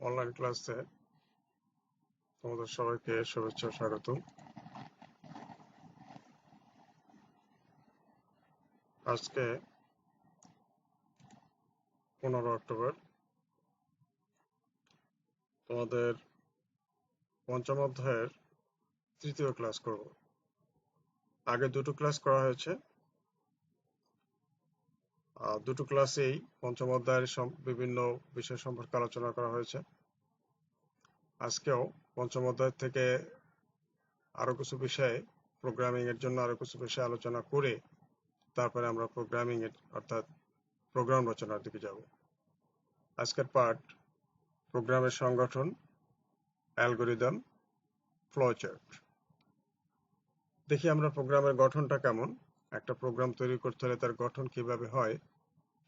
Online ক্লাসে তোমাদের সবাইকে শুভেচ্ছা, স্বাগত। আজকে পনেরো অক্টোবর। তোমাদের পঞ্চম অধ্যায়ের তৃতীয় ক্লাস করব। আগে দুটো ক্লাস করা হয়েছে। দুটো ক্লাসেই পঞ্চম অধ্যায়ের বিভিন্ন বিষয় সম্পর্কে আলোচনা করা হয়েছে। আজকেও পঞ্চম অধ্যায় থেকে আরও কিছু বিষয়ে প্রোগ্রামিং এর জন্য আরও কিছু বিষয় আলোচনা করে তারপরে আমরা প্রোগ্রামিং এর, অর্থাৎ প্রোগ্রাম রচনার দিকে যাব। আজকের পার্ট প্রোগ্রামের সংগঠন অ্যালগোরিদম ফ্লোচার্ট দেখি আমরা প্রোগ্রামের গঠনটা কেমন। একটা প্রোগ্রাম তৈরি করতে হলে তার গঠন কীভাবে হয়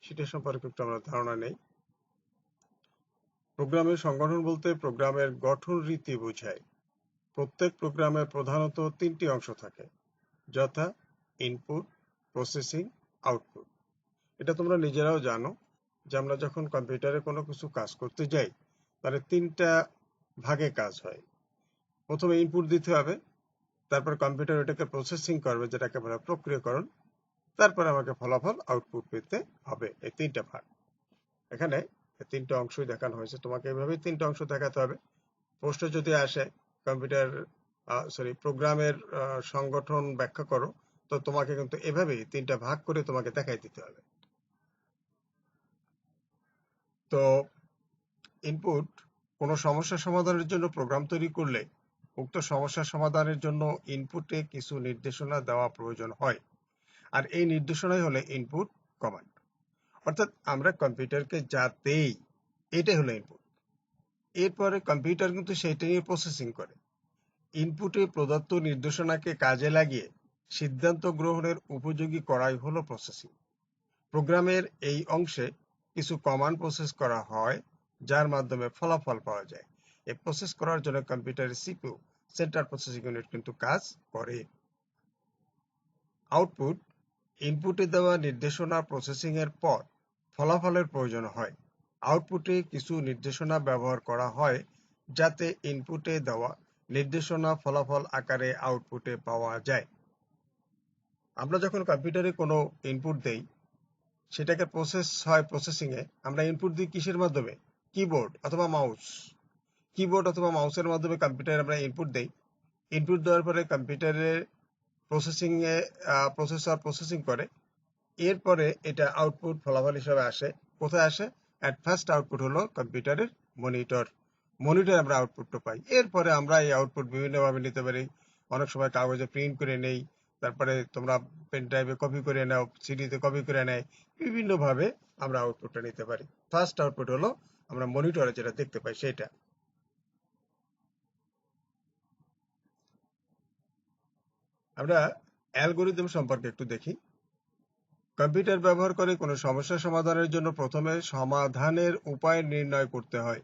সেটা সম্পর্কে একটু আমরা ধারণা নেই। প্রোগ্রামের সংগঠন বলতে প্রোগ্রামের গঠন রীতি বোঝায়। প্রত্যেক প্রোগ্রামে প্রধানত তিনটি অংশ থাকে, যথা ইনপুট প্রসেসিং আউটপুট এটা তোমরা নিজেরাও জানো যে আমরা যখন কম্পিউটারে কোনো কিছু কাজ করতে যাই, তাহলে তিনটা ভাগে কাজ হয়। প্রথমে ইনপুট দিতে হবে, তারপর কম্পিউটার ওটাকে প্রসেসিং করবে, যেটাকে বলা প্রক্রিয়াকরণ। তারপর আমাকে ফলাফল আউটপুট পেতে হবে এই তিনটা ভাগ। এখানে তিনটা অংশই দেখানো হয়েছে। তোমাকে এভাবে তিনটা অংশ দেখাতে হবে। পোস্টে যদি আসে কম্পিউটার সরি প্রোগ্রামের সংগঠন ব্যাখ্যা করো, তো তোমাকে কিন্তু এভাবেই তিনটা ভাগ করে তোমাকে দেখাই দিতে হবে। তো ইনপুট কোনো সমস্যা সমাধানের জন্য প্রোগ্রাম তৈরি করলে, উক্ত সমস্যা সমাধানের জন্য ইনপুটে কিছু নির্দেশনা দেওয়া প্রয়োজন হয়। আর এই নির্দেশনাই হলো ইনপুট কমান্ড অর্থাৎ আমরা কম্পিউটারকে যা দেই, এটাই হলো ইনপুট এরপরে কম্পিউটার কিন্তু সেটা নিয়ে প্রসেসিং করে। ইনপুটে প্রদত্ত নির্দেশনাকে কাজে লাগিয়ে সিদ্ধান্ত গ্রহণের উপযোগী করাই হলো প্রসেসিং প্রোগ্রামের এই অংশে কিছু কমান্ড প্রসেস করা হয়, যার মাধ্যমে ফলাফল পাওয়া যায়। এই প্রসেস করার জন্য কম্পিউটারের সিপিইউ সেন্ট্রাল প্রসেসিং ইউনিট কিন্তু কাজ করে। আউটপুট ইনপুটে দেওয়া নির্দেশনা প্রসেসিং এর পর ফলাফলের প্রয়োজন হয়। আউটপুটে কিছু নির্দেশনা ব্যবহার করা হয়, যাতে ইনপুটে দেওয়া নির্দেশনা ফলাফল আকারে আউটপুটে পাওয়া যায়। আমরা যখন কম্পিউটারে কোনো ইনপুট দেই, সেটাকে প্রসেস হয় প্রসেসিং এ, আমরা ইনপুট দিই কিসের মাধ্যমে? কিবোর্ড অথবা মাউস কিবোর্ড অথবা মাউসের মাধ্যমে কম্পিউটারে আমরা ইনপুট দেই। ইনপুট দেওয়ার পরে কম্পিউটারের প্রসেসিং এ প্রসেসর প্রসেসিং করে। এরপরে এটা আউটপুট ফলাফল হিসাবে আসে। কোথায় আসে? অ্যাট ফার্স্ট আউটপুট হলো কম্পিউটারের মনিটর মনিটর আমরা আউটপুটটা পাই। এরপরে আমরা এই আউটপুট বিভিন্নভাবে নিতে পারি। অনেক সময় কাগজে প্রিন্ট করে নেই। তারপরে তোমরা পেন ড্রাইভে কপি করে নাও সিডিতে কপি করে নেয়। বিভিন্নভাবে আমরা আউটপুটটা নিতে পারি। ফার্স্ট আউটপুট হলো আমরা মনিটরে যেটা দেখতে পাই সেটা। আমরা অ্যালগোরিদম সম্পর্কে একটু দেখি। কম্পিউটার ব্যবহার করে কোনো সমস্যা সমাধানের জন্য প্রথমে সমাধানের উপায় নির্ণয় করতে হয়।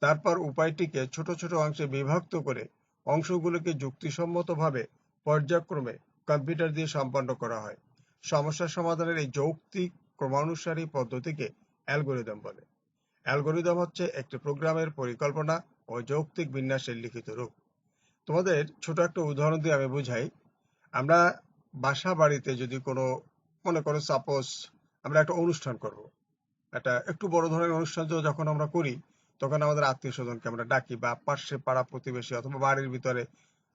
তারপর উপায়টিকে ছোট ছোট অংশে বিভক্ত করে অংশগুলোকে যুক্তিসম্মতভাবে পর্যায়ক্রমে কম্পিউটার দিয়ে সম্পন্ন করা হয়। সমস্যা সমাধানের এই যৌক্তিক ক্রমানুসারী পদ্ধতিকে অ্যালগোরিদম বলে। অ্যালগোরিদম হচ্ছে একটি প্রোগ্রামের পরিকল্পনা ও যৌক্তিক বিন্যাসের লিখিত রূপ। তোমাদের ছোট একটা উদাহরণ দিয়ে আমি বুঝাই। আমরা বাসা বাড়িতে যদি কোনো, মনে করো সাপোজ আমরা একটা অনুষ্ঠান করব। একটা একটু বড় ধরনের অনুষ্ঠান যখন আমরা করি, তখন আমাদের আত্মীয় স্বজনকে আমরা ডাকি বা পার্শ্বে পাড়া প্রতিবেশী অথবা বাড়ির ভিতরে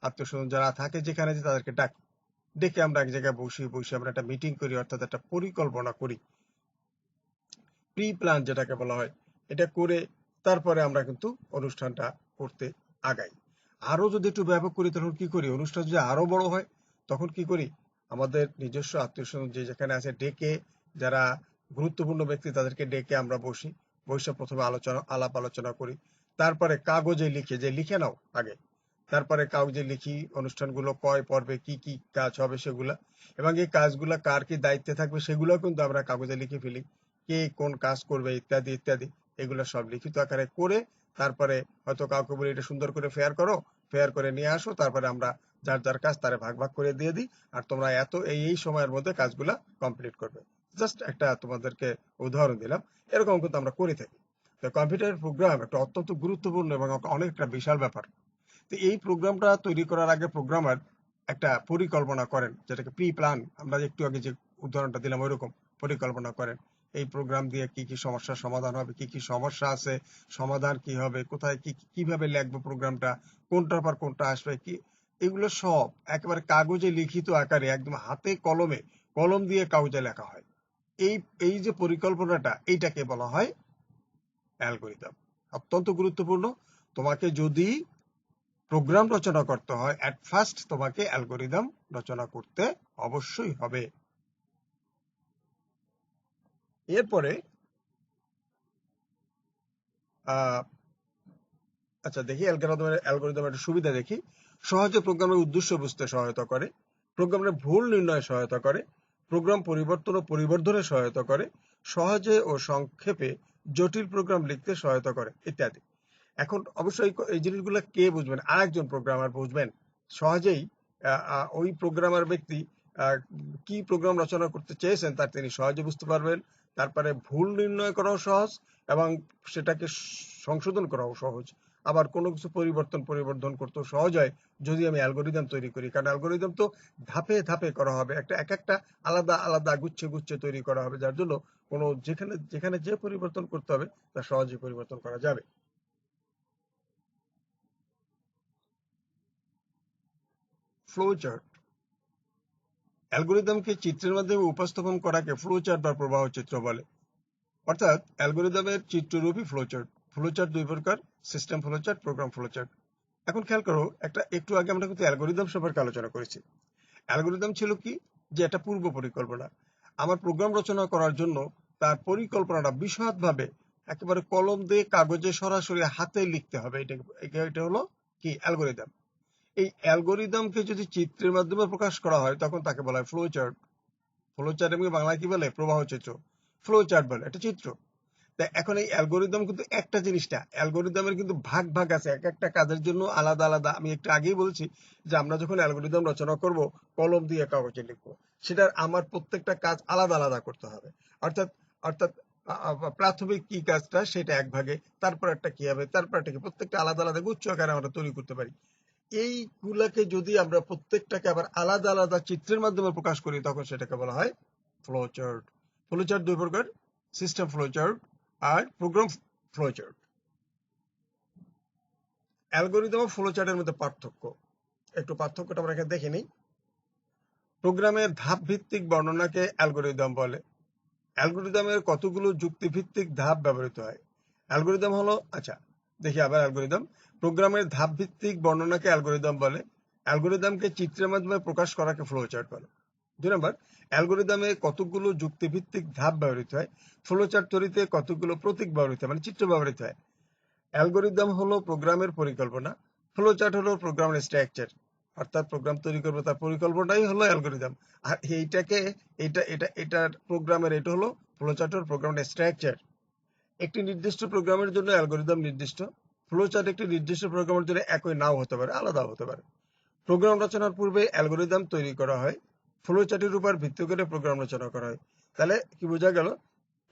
আত্মীয় স্বজন যারা থাকে যেখানে যে তাদেরকে ডাকি। ডেকে আমরা এক জায়গায় বসি বসে আমরা একটা মিটিং করি, অর্থাৎ একটা পরিকল্পনা করি। প্রি প্ল্যান যেটাকে বলা হয়, এটা করে তারপরে আমরা কিন্তু অনুষ্ঠানটা করতে আগাই। আরও যদি একটু ব্যাপক করি, তখন কি করি? অনুষ্ঠান যদি আরও বড় হয় তখন কি করি? আমাদের নিজস্ব আত্মীয় স্বজন যে যেখানে আছে ডেকে যারা গুরুত্বপূর্ণ ব্যক্তি তাদেরকে ডেকে আমরা বসি। বসে প্রথমে আলোচনা, আলাপ আলোচনা করি। তারপরে কাগজে লিখে, যে লিখে নাও আগে। তারপরে কাগজে লিখি, অনুষ্ঠানগুলো কয় পর্বে কি কি কাজ হবে সেগুলা। এবং এই কাজগুলা কার কি দায়িত্বে থাকবে সেগুলো কিন্তু আমরা কাগজে লিখে ফেলি। কে কোন কাজ করবে, ইত্যাদি ইত্যাদি। এগুলো সব লিখিত আকারে করে তারপরে হয়তো কাউকে বলি, এটা সুন্দর করে ফেয়ার করো, ফেয়ার করে নিয়ে আসো। তারপরে আমরা যার যার কাজ তারে ভাগ ভাগ করে দিয়ে দিই, আর তোমরা এত এই এই সময়ের মধ্যে কাজগুলা কমপ্লিট করবে। জাস্ট একটা তোমাদেরকে উদাহরণ দিলাম, এরকম কিন্তু আমরা করে থাকি। তো কম্পিউটার প্রোগ্রাম একটা অত্যন্ত গুরুত্বপূর্ণ এবং অনেকটা বিশাল ব্যাপার। তো এই প্রোগ্রামটা তৈরি করার আগে প্রোগ্রামার একটা পরিকল্পনা করেন, যেটাকে প্রি প্ল্যান আমরা একটু আগে যে উদাহরণটা দিলাম ওইরকম, পরিকল্পনা করেন। এই প্রোগ্রাম দিয়ে কি কি সমস্যার সমাধান হবে, কি কি সমস্যা আছে, সমাধান কি হবে, কোথায় কি, কীভাবে লিখব প্রোগ্রামটা কোনটার পর কোনটা আসবে, কি এগুলো সব একেবারে কাগজে লিখিত আকারে একদম হাতে কলমে, কলম দিয়ে কাগজে লেখা হয়। এই এই যে পরিকল্পনাটা, এইটাকে বলা হয় অ্যালগোরিদম। অত্যন্ত গুরুত্বপূর্ণ। তোমাকে যদি প্রোগ্রাম রচনা করতে হয় অ্যাট ফার্স্ট তোমাকে অ্যালগোরিদম রচনা করতে অবশ্যই হবে। এরপরে আচ্ছা দেখি অ্যালগোরিদমের অ্যালগোরিদমের সুবিধা দেখি। সহজে প্রোগ্রামের উদ্দেশ্য বুঝতে সহায়তা করে, প্রোগ্রামের ভুল নির্ণয়ে সহায়তা করে, প্রোগ্রাম পরিবর্তন ও পরিবর্ধনে সহায়তা করে, সহজে ও সংক্ষেপে জটিল প্রোগ্রাম লিখতে সহায়তা করে, ইত্যাদি। এখন অবশ্যই এই জিনিসগুলো কে বুঝবেন? আর আরেকজন প্রোগ্রামার বুঝবেন। সহজেই ওই প্রোগ্রামার ব্যক্তি কি প্রোগ্রাম রচনা করতে চেয়েছেন তার তিনি সহজে বুঝতে পারবেন। তারপরে ভুল নির্ণয় করাও সহজ এবং সেটাকে সংশোধন করাও সহজ। আবার কোনো কিছু পরিবর্তন পরিবর্তন করতেও সহজ হয় যদি আমি অ্যালগোরিদম তৈরি করি। কারণ অ্যালগোরিদম তো ধাপে ধাপে করা হবে। একটা, এক একটা আলাদা আলাদা গুচ্ছে গুচ্ছে তৈরি করা হবে। যার জন্য কোনো যেখানে যেখানে যে পরিবর্তন করতে হবে, তা সহজে পরিবর্তন করা যাবে। ফ্লো চার্ট অ্যালগোরিদমকে চিত্রের মাধ্যমে উপস্থাপন করাকে ফ্লো চার্ট বা প্রবাহ চিত্র বলে। অর্থাৎ অ্যালগোরিদমের চিত্ররূপী ফ্লো চার্ট ফ্লো চার্ট দুই প্রকার system flow chart program flow chart এখন খেয়াল করো, একটা একটু আগে আমরা কিন্তু অ্যালগোরিদম সম্পর্কে আলোচনা করেছি। অ্যালগোরিদম ছিল কি? যে এটা পূর্ব পরিকল্পনা। আমার প্রোগ্রাম রচনা করার জন্য তার পরিকল্পনাটা বিশদভাবে একেবারে কলম দিয়ে কাগজে সরাসরি হাতে লিখতে হবে। এটা এটা হলো কি? অ্যালগোরিদম এই অ্যালগোরিদমকে যদি চিত্রের মাধ্যমে প্রকাশ করা হয়, তখন তাকে বলা হয় ফ্লোচার্ট ফ্লোচার্ট ফ্লো চার্ট এবং বাংলায় কি বলে? প্রবাহ চিত্র। ফ্লোচার্ট বলে একটা চিত্র। তা এখন এই অ্যালগোরিদম কিন্তু একটা জিনিস না অ্যালগোরিদমের কিন্তু ভাগ ভাগ আছে, এক একটা কাজের জন্য আলাদা আলাদা। আমি একটু আগেই বলছি যে আমরা যখন অ্যালগোরিদম রচনা করব, কলম দিয়ে কাগজে লিখব, সেটার আমার প্রত্যেকটা কাজ আলাদা আলাদা করতে হবে। অর্থাৎ অর্থাৎ প্রাথমিক কি কাজটা, সেটা এক ভাগে, তারপর একটা কি হবে, তারপর একটা কি, প্রত্যেকটা আলাদা আলাদা গুচ্ছ আকারে আমরা তৈরি করতে পারি। এইগুলাকে যদি আমরা প্রত্যেকটাকে আবার আলাদা আলাদা চিত্রের মাধ্যমে প্রকাশ করি, তখন সেটাকে বলা হয় ফ্লোচার্ট ফ্লোচার্ট দুই প্রকার সিস্টেম ফ্লো চার্ট আর প্রোগ্রাম ফ্লো চার্ট অ্যালগোরিদম ও ফ্লো মধ্যে পার্থক্য। একটু পার্থক্যটা আমরা দেখে নিই। প্রোগ্রামের ধাপ ভিত্তিক বর্ণনাকে অ্যালগোরিদম বলে। অ্যালগোরিদমের কতগুলো যুক্তিভিত্তিক ধাপ ব্যবহৃত হয়? অ্যালগোরিদম হলো আচ্ছা দেখি আবার অ্যালগোরিদম। প্রোগ্রামের ধাপ ভিত্তিক বর্ণনাকে অ্যালগোরিদম বলে। অ্যালগোরিদমকে চিত্রের মাধ্যমে প্রকাশ করাকে ফ্লোচার্ট বলে। দুই নম্বর, অ্যালগোরিদমে কতগুলো যুক্তিভিত্তিক ধাপ ব্যবহৃত হয়? ফ্লো চার্ট তৈরিতে কতগুলো প্রতীক ব্যবহৃত হয়? মানে চিত্র ব্যবহৃত হয়। অ্যালগোরিদম হলো প্রোগ্রামের পরিকল্পনা ফ্লো চার্ট হলো প্রোগ্রামের স্ট্রাকচার অর্থাৎ প্রোগ্রাম তৈরি করব তার পরিকল্পনাই হলো অ্যালগোরিদম। আর এইটাকে এটা এটা এটার প্রোগ্রামের, এটা হলো ফ্লো চার্টের প্রোগ্রামের স্ট্রাকচার একটি নির্দিষ্ট প্রোগ্রামের জন্য অ্যালগোরিদম নির্দিষ্ট। ফ্লো চার্ট একটি নির্দিষ্ট প্রোগ্রামের জন্য একই নাও হতে পারে, আলাদাও হতে পারে। প্রোগ্রাম রচনার পূর্বে অ্যালগোরিদম তৈরি করা হয়। ফ্লো চার্টের উপর ভিত্তি করে প্রোগ্রাম রচনা করা হয়। তাহলে কি বোঝা গেল?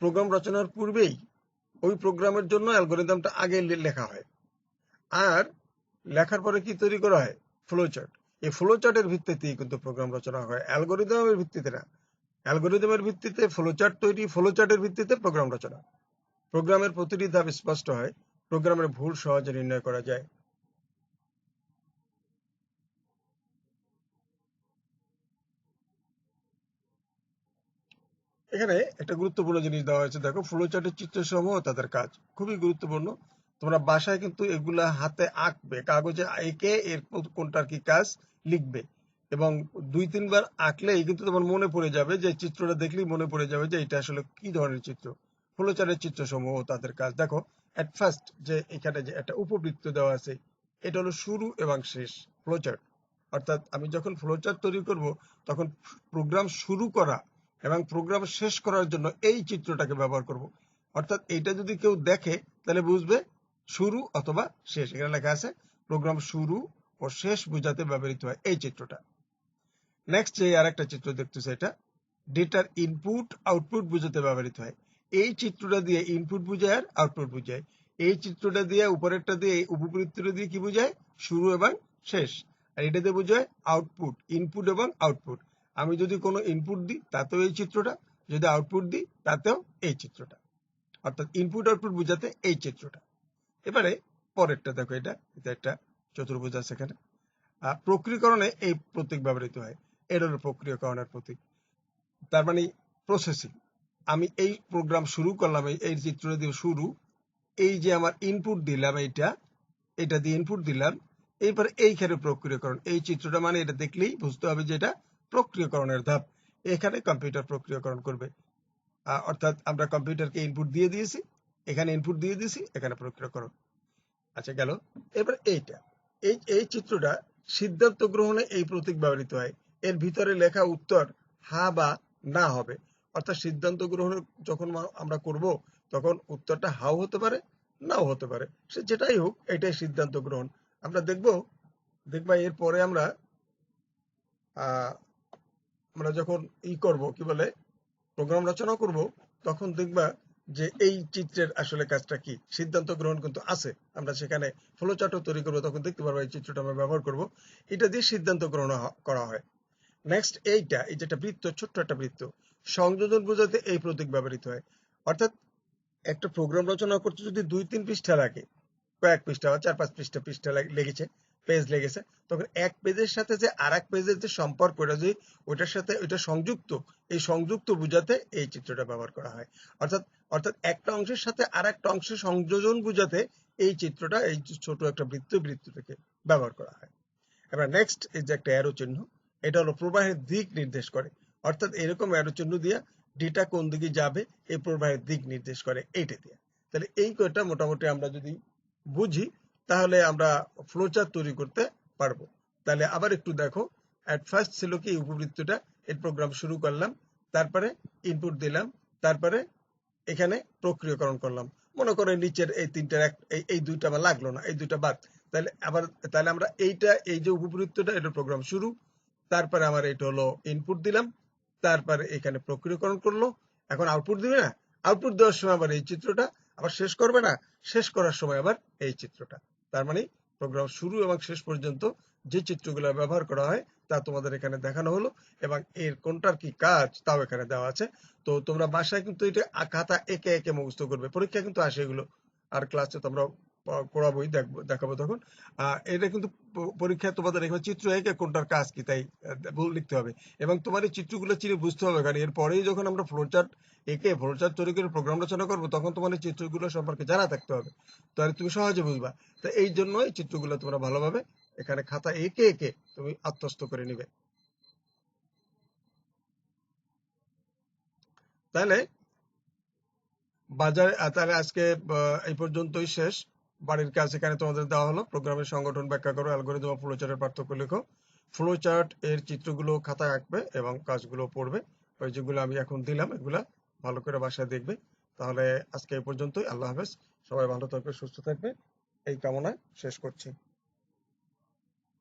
প্রোগ্রাম রচনার পূর্বেই ওই প্রোগ্রামের জন্য অ্যালগোরিদমটা আগে লেখা হয়। আর লেখার পরে কি তৈরি করা হয়? ফ্লোচার্ট এই ফ্লোচার্টের ভিত্তিতেই কিন্তু প্রোগ্রাম রচনা হয়। অ্যালগোরিদমের ভিত্তিতে না। অ্যালগোরিদমের ভিত্তিতে ফ্লোচার্ট তৈরি ফ্লোচার্টের ভিত্তিতে প্রোগ্রাম রচনা। প্রোগ্রামের প্রতিটি ধাপ স্পষ্ট হয়। প্রোগ্রামের ভুল সহজে নির্ণয় করা যায়। এখানে একটা গুরুত্বপূর্ণ জিনিস দেওয়া হয়েছে। দেখো ফ্লো চার্টের চিত্রসমূহ তাদের কাজ। খুবই গুরুত্বপূর্ণ। তোমরা বাসায় কিন্তু এগুলা হাতে আঁকবে। কাগজে এঁকে এর কোনটার কি কাজ লিখবে। এবং দুই, তিনবার আঁকলেই কিন্তু তোমার মনে পড়ে যাবে যে, চিত্রটা দেখলেই মনে পড়ে যাবে যে, এটা আসলে কি ধরনের চিত্র। ফ্লো চার্টের চিত্রসমূহ তাদের কাজ। দেখো এট ফার্স্ট যে এখানে যে একটা উপবৃত্ত দেওয়া আছে, এটা হলো শুরু এবং শেষ ফ্লো চার্ট অর্থাৎ আমি যখন ফ্লো চার্ট তৈরি করব, তখন প্রোগ্রাম শুরু করা এবং প্রোগ্রাম শেষ করার জন্য এই চিত্রটাকে ব্যবহার করব। অর্থাৎ এইটা যদি কেউ দেখে, তাহলে বুঝবে শুরু অথবা শেষ। এখানে লেখা আছে প্রোগ্রাম শুরু ও শেষ বোঝাতে ব্যবহৃত হয় এই চিত্রটা। নেক্সট যে আর একটা চিত্র দেখতেছে এটা ডেটার ইনপুট আউটপুট বোঝাতে ব্যবহৃত হয়। এই চিত্রটা দিয়ে ইনপুট বোঝায় আর আউটপুট বোঝায়। এই চিত্রটা দিয়ে, উপরেরটা দিয়ে উপবৃত্তটা দিয়ে কি বোঝায়? শুরু এবং শেষ। আর এটা দিয়ে বোঝায় আউটপুট ইনপুট এবং আউটপুট আমি যদি কোনো ইনপুট দিই, তাতেও এই চিত্রটা। যদি আউটপুট দিই, তাতেও এই চিত্রটা। অর্থাৎ ইনপুট আউটপুট বোঝাতে এই চিত্রটা। এবারে পরেরটা দেখো, এটা এটা একটা চতুর্ভুজ আছে এখানে। প্রক্রিয়াকরণে এই প্রতীক ব্যবহৃত হয়। এটা হলো প্রক্রিয়াকরণের প্রতীক। তার মানে প্রসেসিং আমি এই প্রোগ্রাম শুরু করলাম, এই এই চিত্রটা দিয়ে শুরু। এই যে আমার ইনপুট দিলাম এইটা, এটা দিয়ে ইনপুট দিলাম। এরপরে এইখানে প্রক্রিয়াকরণ। এই চিত্রটা মানে এটা দেখলেই বুঝতে হবে যে এটা প্রক্রিয়াকরণের ধাপ। এখানে কম্পিউটার প্রক্রিয়াকরণ করবে। অর্থাৎ আমরা কম্পিউটারকে ইনপুট দিয়ে দিয়েছি, এখানে ইনপুট দিয়ে দিয়েছি, এখানে প্রক্রিয়াকরণ। আচ্ছা গেল। এবার এইটা। এই এই চিত্রটা সিদ্ধান্ত গ্রহণে এই প্রতীক ব্যবহৃত হয়। এর ভিতরে লেখা উত্তর হা বা না হবে। অর্থাৎ সিদ্ধান্ত গ্রহণ যখন আমরা করব, তখন উত্তরটা হাও হতে পারে, নাও হতে পারে। সে যেটাই হোক, এটাই সিদ্ধান্ত গ্রহণ। আমরা দেখব, দেখবা এরপরে আমরা আমরা যখন ই করব, কি বলে, প্রোগ্রাম রচনা করব, তখন দেখবা যে এই চিত্রের আসলে কাজটা কি? সিদ্ধান্ত গ্রহণ কিন্তু আছে। আমরা সেখানে ফ্লোচার্টও তৈরি করব, তখন দেখতে পারব এই চিত্রটা আমরা ব্যবহার করব। এটা দিয়ে সিদ্ধান্ত গ্রহণ করা হয়। নেক্সট এইটা, এই যেটা বৃত্ত, ছোট্ট একটা বৃত্ত, সংযোজন বোঝাতে এই প্রতীক ব্যবহৃত হয়। অর্থাৎ একটা প্রোগ্রাম রচনা করতে যদি দুই তিন পৃষ্ঠা লাগে, কয়েক পৃষ্ঠা বা চার পাঁচ পৃষ্ঠা পৃষ্ঠা লেগেছে পেজ লেগেছে। তখন এক পেজের সাথে যে আর এক পেজের যে সম্পর্ক, ওটা যদি ওইটার সাথে ওইটা সংযুক্ত, এই সংযুক্ত বুঝাতে এই চিত্রটা ব্যবহার করা হয়। অর্থাৎ অর্থাৎ একটা অংশের সাথে আর একটা অংশের সংযোজন বুঝাতে এই চিত্রটা এই ছোট একটা বৃত্ত বৃত্তটাকে ব্যবহার করা হয়। এবার নেক্সট এই যে একটা অ্যারো চিহ্ন, এটা হলো প্রবাহের দিক নির্দেশ করে। অর্থাৎ এরকম অ্যারো চিহ্ন দিয়ে ডেটা কোন দিকে যাবে, এই প্রবাহের দিক নির্দেশ করে এইটা দিয়ে। তাহলে এই কয়টা মোটামুটি আমরা যদি বুঝি তাহলে আমরা ফ্লোচার্ট তৈরি করতে পারব। তাহলে আবার একটু দেখো। অ্যাট ফার্স্ট ছিল কি উপবৃত্তটা এর প্রোগ্রাম শুরু করলাম, তারপরে ইনপুট দিলাম, তারপরে এখানে প্রক্রিয়াকরণ করলাম। মনে করে নিচের এই তিনটার এক, এই দুইটা আমার লাগল না, এই দুইটা বাদ। তাহলে আবার, তাহলে আমরা এইটা, এই যে উপবৃত্তটা, এটা প্রোগ্রাম শুরু, তারপরে আমার এটা হলো ইনপুট দিলাম, তারপরে এখানে প্রক্রিয়াকরণ করল। এখন আউটপুট দিবে না? আউটপুট দেওয়ার সময় আবার এই চিত্রটা আবার শেষ করবে না? শেষ করার সময় আবার এই চিত্রটা। তার মানে প্রোগ্রাম শুরু এবং শেষ পর্যন্ত যে চিত্রগুলো ব্যবহার করা হয় তা তোমাদের এখানে দেখানো হলো এবং এর কোনটার কি কাজ তাও এখানে দেওয়া আছে। তো তোমরা বাসায় কিন্তু এটা খাতা একে একে মুখস্থ করবে। পরীক্ষা কিন্তু আসে এগুলো। আর ক্লাসে তোমরা পড়াবোই, দেখব, দেখাবো তখন। এটা কিন্তু পরীক্ষায় তোমাদের এখানে চিত্র একে কোনটার কাজ কি, তাই লিখতে হবে। এবং তোমার এই চিত্রগুলো চিনে বুঝতে হবে, কারণ এরপরেই যখন আমরা ফ্লোচার্ট একে ফ্লোচার্ট তৈরি করে প্রোগ্রাম রচনা করব, তখন তোমার এই চিত্রগুলো সম্পর্কে জানা থাকতে হবে। তাহলে তুমি সহজে বুঝবা। তো এই জন্য এই চিত্রগুলো তোমরা ভালোভাবে এখানে খাতা একে একে তুমি আত্মস্থ করে নিবে। তাহলে বাজারে তাহলে আজকে এই পর্যন্তই শেষ। বাড়ির কাজ এখানে তোমাদের দেওয়া হলো। প্রোগ্রামের সংগঠন ব্যাখ্যা করো, অ্যালগোরিদম ফ্লো চার্টের পার্থক্য লেখো। ফ্লো চার্ট এর চিত্রগুলো খাতায় আঁকবে এবং কাজগুলো পড়বে। ওই যেগুলো আমি এখন দিলাম, এগুলা ভালো করে বাসায় দেখবে। তাহলে আজকে এই পর্যন্তই। আল্লাহ হাফেজ। সবাই ভালো থাকবে, সুস্থ থাকবে। এই কামনায় শেষ করছি।